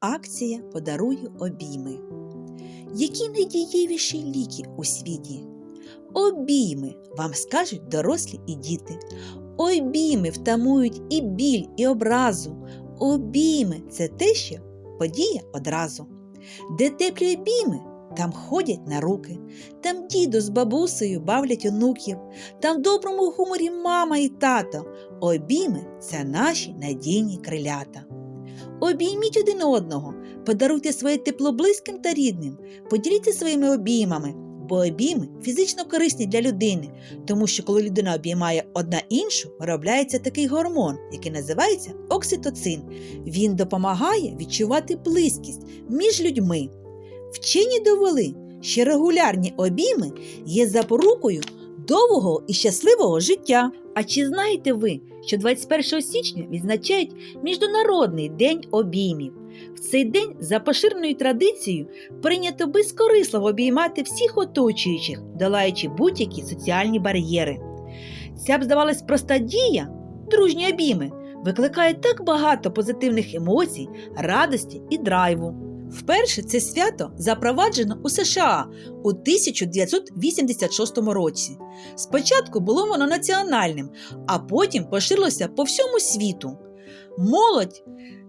Акція Подарую обійми. Які найдієвіші ліки у світі? Обійми вам скажуть дорослі і діти. Обійми втамують і біль, і образу. Обійми це те, що подіє одразу. Де теплі обійми, там ходять на руки, там діду з бабусею бавлять онуків, там в доброму гуморі мама і тато. Обійми це наші надійні крилята. Обійміть один одного, подаруйте своє тепло близьким та рідним, поділіться своїми обіймами, бо обійми фізично корисні для людини, тому що коли людина обіймає одна іншу, виробляється такий гормон, який називається окситоцин. Він допомагає відчувати близькість між людьми. Вчені довели, що регулярні обійми є запорукою довгого і щасливого життя. А чи знаєте ви, що 21 січня відзначають Міжнародний день обіймів? В цей день за поширеною традицією прийнято безкорисливо обіймати всіх оточуючих, долаючи будь-які соціальні бар'єри. Ця б здавалась проста дія, дружні обійми, викликає так багато позитивних емоцій, радості і драйву. Вперше це свято запроваджено у США у 1986 році. Спочатку було воно національним, а потім поширилося по всьому світу. Молодь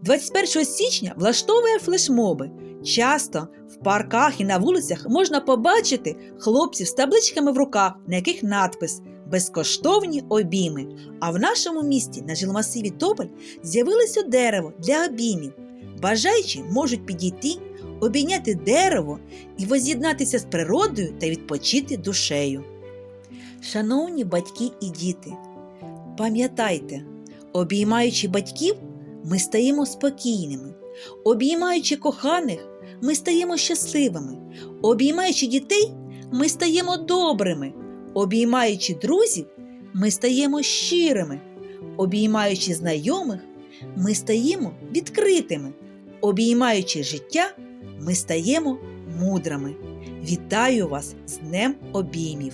21 січня влаштовує флешмоби. Часто в парках і на вулицях можна побачити хлопців з табличками в руках, на яких надпис Безкоштовні обійми. А в нашому місті на жилмасиві Тополь з'явилося дерево для обіймів. Бажаючі можуть підійти, обійняти дерево і воз'єднатися з природою та відпочити душею. Шановні батьки і діти, пам'ятайте, обіймаючи батьків, ми стаємо спокійними, обіймаючи коханих, ми стаємо щасливими, обіймаючи дітей, ми стаємо добрими, обіймаючи друзів, ми стаємо щирими, обіймаючи знайомих, ми стаємо відкритими, обіймаючи життя, ми стаємо мудрими. Вітаю вас з Днем обіймів!